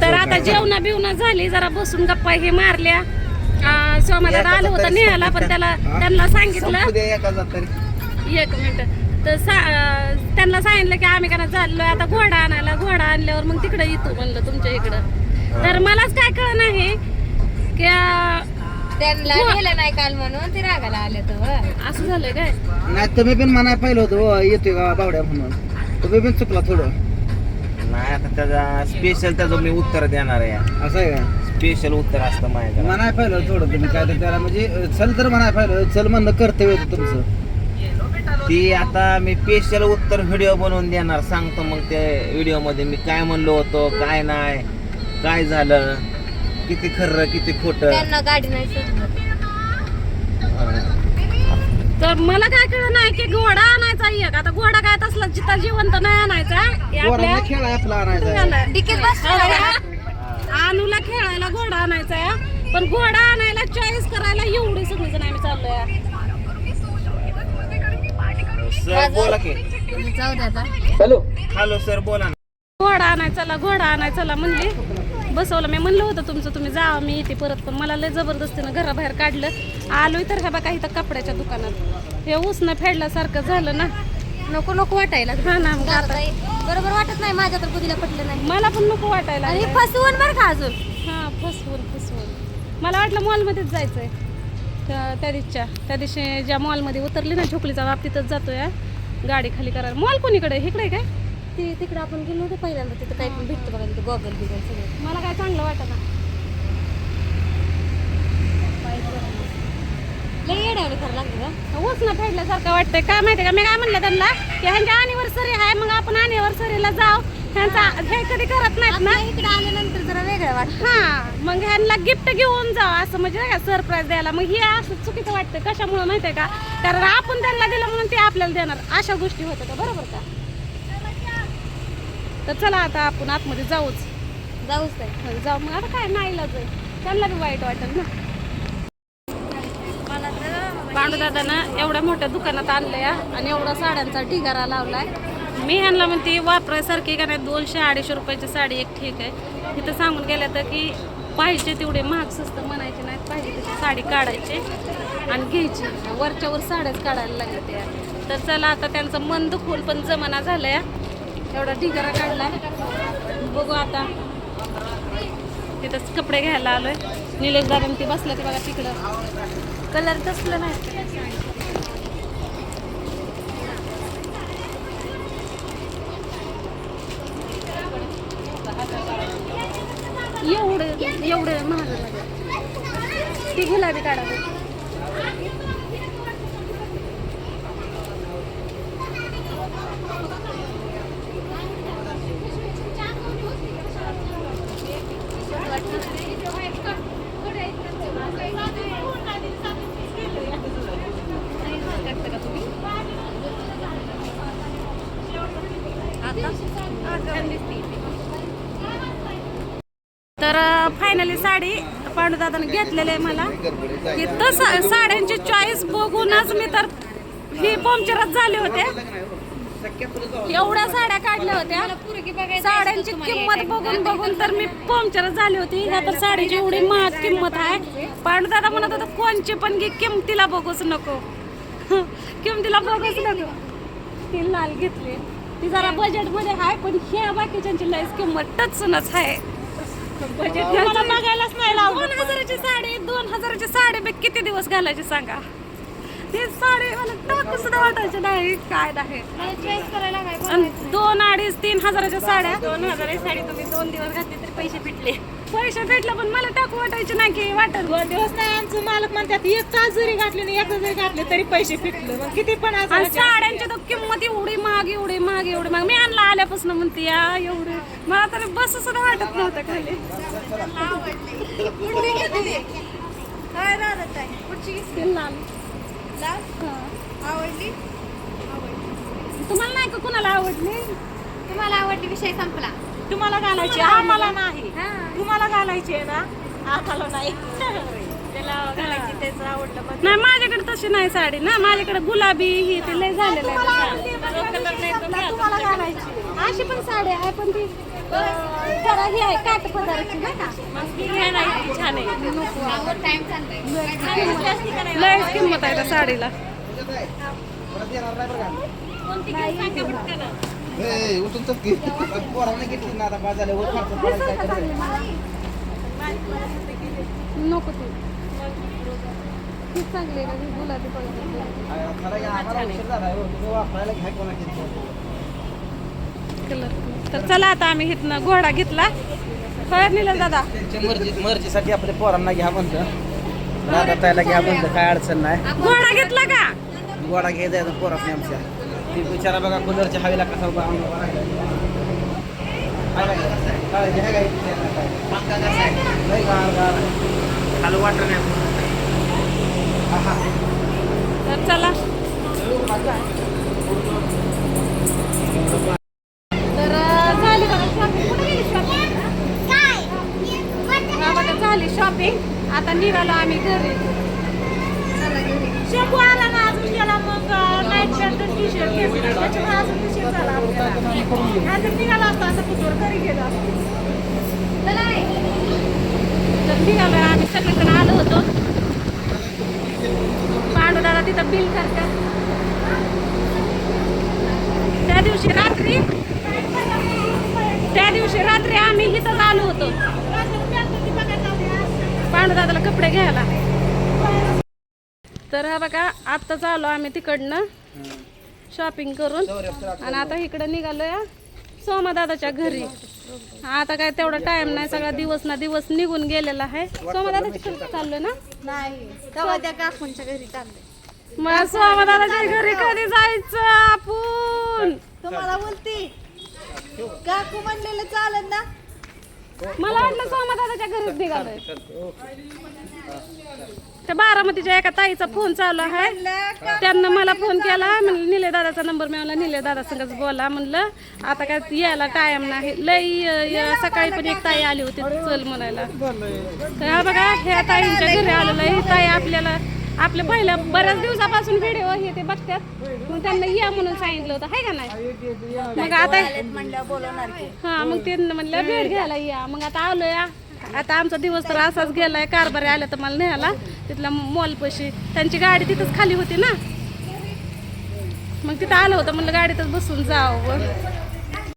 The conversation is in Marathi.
तर आता जेवणा बिवणा झाली जरा बसून गप्पा हे मारल्या. सोमाला आलं होतं नेहाला पण त्याला त्यांना सांगितलं एका मिनिट. तर सा त्यांना सांगितलं की आम्ही का चाललोय आता घोडा आणायला घोडा आणल्यावर मग तिकडे येतो म्हणलं तुमच्या इकडं. तर मलाच काय कळ नाही की त्यांना नाही काल म्हणून ते रागाला आले तर असं झालंय काय? नाही तुम्ही पण म्हणाय पाहिलं होतं हो, येतोय बावड्या म्हणून. तुम्ही पण चुकला थोडं. नाही आता त्याचा स्पेशल त्याचं मी उत्तर देणार आहे. असं आहे का? स्पेशल उत्तर असतं माझ्याकडे. म्हणाय पाहिलं थोडं तुम्ही काय तर त्याला म्हणजे चल तर म्हणाय पाहिलं. चल म्हणणं कर्तव्य होतं तुमचं. ती आता मी स्पेशल उत्तर व्हिडिओ बनवून देणार सांगतो मग ते व्हिडिओमध्ये मी काय म्हणलो होतो काय नाही काय झालं किती खरं किती खोट. त्यांना गाडी नाही तर मला काय कळ नाही की घोडा आणायचा एक. आता घोडा काय तसला जिता जिवंत नाही आणायचा हे आपल्या पोरांना खेळ आहे आपला आणायचा आहे. डिकीत बसला अनुला खेळायला घोडा आणायचा आहे. पण घोडा आणायला चॉईस करायला एवढी सगळी जण आम्ही चाललोय. सर बोला की. जाऊ दे आता. हॅलो. सर बोला ना. घोडा आणायचा चला घोडा आणायचा चला म्हणली. बसवलं. मी म्हणलं होतं तुमचं तुम्ही जा मी येते परत. पण मला लय जबरदस्तीनं घराबाहेर काढलं. आलोय तर ह्या बघा इथं कपड्याच्या दुकानात. हे उसनं फेडल्यासारखं झालं ना. नको नको वाटायला. हा ना मग आता जाताई, बरोबर वाटत नाही माझ्या तर बुद्धीला पटलं नाही. मला पण नको वाटायला. आणि लागलंय. फसवून बरं का अजून? हा फसवून फसवून. मला वाटलं मॉलमध्येच जायचंय. त्या त्या दिवशीच्या त्या दिवशी ज्या मॉलमध्ये उतरली ना छोकलीचा बाप तिथंच जातोय गाडी खाली करायला. मॉल कोणीकडे? इकडे काय? ते तिकडे आपण गेलो होतो पहिल्यांदा तिथं काही पण भेटतं बघा तिथं गॉगल बिगल सगळं. मला काय चांगलं वाटत ना लई येड्यावली खरं लागलं का ऊस ना फेडल्यासारखं वाटतंय? काय माहितीये का? मी काय म्हणलं त्यांना? की ह्यांच्या अनिव्हर्सरी आहे मग आपण अनिव्हर्सरीला जाऊ. ह्यांचा हे कधी करत नाहीत ना? इकडे आल्यानंतर जरा वेगळं वाटतं. हा मग ह्यांना गिफ्ट घेऊन जाऊ असं म्हणजे नाही का सरप्राईज द्यायला. मग हे असं चुकीचं वाटतं कशामुळे माहितीये का? कारण आपण त्यांना दिलं म्हणून ते आपल्याला देणार. अशा गोष्टी होतात का बरोबर का? तर चला आता आपण आतमध्ये जाऊच. जाऊच काय हं, जाऊ. मग आता काय नाही आहे? त्यांना बी वाईट वाटेल ना. पांडुदादानं एवढ्या मोठ्या दुकानात आणलंय आणि एवढा साड्यांचा ढिगारा लावलाय. मी ह्यांना म्हणते वापरायसारखी का नाही? दोनशे अडीचशे रुपयाची साडी एक ठीक आहे. तिथं सांगून गेल्या तर की पाहिजे तेवढे महाग स्वस्त म्हणायचे नाहीत पाहिजे तशी साडी काढायची आणि घ्यायची. वरच्यावर साड्याच काढायला लागल्या त्या. तर चला आता त्यांचं मन दुखून पण जमाना झालाय. एवढा ढिगारा काढला बघू आता. तिथंच कपडे घ्यायला आलोय. निलेश दादा ती बसलं ते बघा तिकडं. कलर तसलं नाही. एवढं एवढं महाग ती गुलाबी काढा. तर फायनली साडी पांडुदादाने घेतलेली आहे मला. की तसं साड्यांची चॉईस बघूनच मी तर ही पंक्चरच झाले होते. एवढ्या साड्या काढल्या होत्या. साड्यांची किंमत बघून बघून तर मी पंक्चरच झाली होती. ह्या तर साडीची एवढी महाग किंमत आहे. पांडुदादा म्हणत होता कोणची पण घे किंमतीला बघूच नको. किंमतीला बघूच नको. ती लाल घेतली. ती जरा बजेटमध्ये आहे पण ह्या बाकीच्यांची लयच किंमत टचूनच आहे. बजेट मला बघायलाच नाही लावलं दोन हजाराची साडी दोन हजाराची साडी बी किती दिवस घालायची सांगा? ती साडी मला टाकू सुद्धा वाटायची नाही काय नाही. चॉईस करायला काय आणि दोन अडीच तीन हजाराच्या साड्या. दोन हजाराची साडी तुम्ही दोन दिवस घातली तरी पैसे फिटले पैसे भेटले पण मला टाकू वाटायचे नाही की वाटत. दोन दिवस नाही आमचं मालक म्हणतात एक तास जरी घातले नाही एक तास जरी घातले तरी पैसे फिटले. मग किती पण असं आणि साड्यांची तर किंमत एवढी महाग एवढी महाग एवढी महाग. मी आणला आल्यापासून म्हणते या एवढी. मला तरी बस सुद्धा वाटत नव्हतं खाली. काय राहत आहे पुढची ती लाल. आवडली? तुम्हाला नाही का कुणाला आवडली? तुम्हाला आवडली विषय संपला. तुम्हाला घालायची आम्हाला नाही. तुम्हाला घालायची आहे ना? आम्हाला नाही. घालायची त्याचं आवडलं बघ. नाही माझ्याकडे तशी नाही साडी ना. माझ्याकडे गुलाबी ही ते लय झालेलं आहे ना. तुम्हाला घालायची अशी पण साडी आहे पण ती अं, जरा ही आहे काट पदार्थची नाही का? छान आहे. लय किंमत आहे. त्या साडीला. उठून. पोरांनी घेतली ना आता करायचं? नको ती. खूप चांगली आहे का ही गुलाबी कलर तर चला आता आम्ही इथनं घोडा घेतला. नेलं दादा. मर्जी मर्जीसाठी आपल्या पोरांना घ्या म्हणतं. राधा ताईला घ्या म्हणतं. काय अडचण नाही. घोडा घेतला का? गोडा घ्यायचा पोरांनी आमच्या. ती बिचारा बघा कूलरच्या हवेला कसा उभा अंग उभा राहिला. हाय का? काळजी आहे का इथे? पंखा कसा आहे? लय गार गार आहे. चालू वाटत नाही आहा. तर चला तर अं, झाली बघा शॉपिंग कुठे गेली शॉपिंग हा बघा झाली शॉपिंग आता निघालो आम्ही घरी शंभू आला ना अजून गेला मग नाईट टी शर्ट त्याच्यामुळे अजून उशीर झाला आपल्याला. नाहीतर निघाला असता असं कुठवर घरी गेला तर निघालोय आम्ही सगळीकडे आलो होतो. पांडुदादा तिथं बिल करतात. त्या दिवशी रात्री त्या दिवशी रात्री आम्ही इथंच आलो होतो. पांडुदादाला कपडे घ्यायला. तर हा बघा आत्ताच आलो आम्ही तिकडनं. शॉपिंग करून. आणि आता इकडं निघालोय सोमादादाच्या घरी. आता काय तेवढा टाइम नाही सगळा दिवस ना दिवस निघून गेलेला आहे. सोमादादाच्या घरी चाललोय ना? नाही त्या काकूंच्या घरी चाललंय. मग सोमादादाच्या घरी कधी जायचं आपण? तुम्हाला बोलती. काकू म्हणलेलं चालत ना? मला वाटलं सोमादादाच्या घरीच निघालोय. त्या बारामतीच्या एका ताईचा फोन चालू आहे. त्यांना मला फोन केला म्हणलं निले दादाचा नंबर मिळाला निले दादा संगच बोला म्हणलं. आता काय यायला टायम नाही. लई सकाळी पण एक ताई आली होती चल म्हणायला. तर बघा ह्या ताईंच्या घरी आलेलं ही ताई आपल्याला आपल्या पहिल्या बऱ्याच दिवसापासून व्हिडिओ हे ते बघतात. मग त्यांना या म्हणून सांगितलं होतं हाय का नाही? मग आता हा मग ते म्हणलं भेट घ्यायला या. मग आता आलो या आता आमचा दिवस तर असाच गेलाय कारभारी आल्या तर मला न्यायला. तिथला मॉलपाशी त्यांची गाडी तिथंच खाली होती ना? मग तिथं आलं होतं म्हणलं गाडीतच बसून जावं.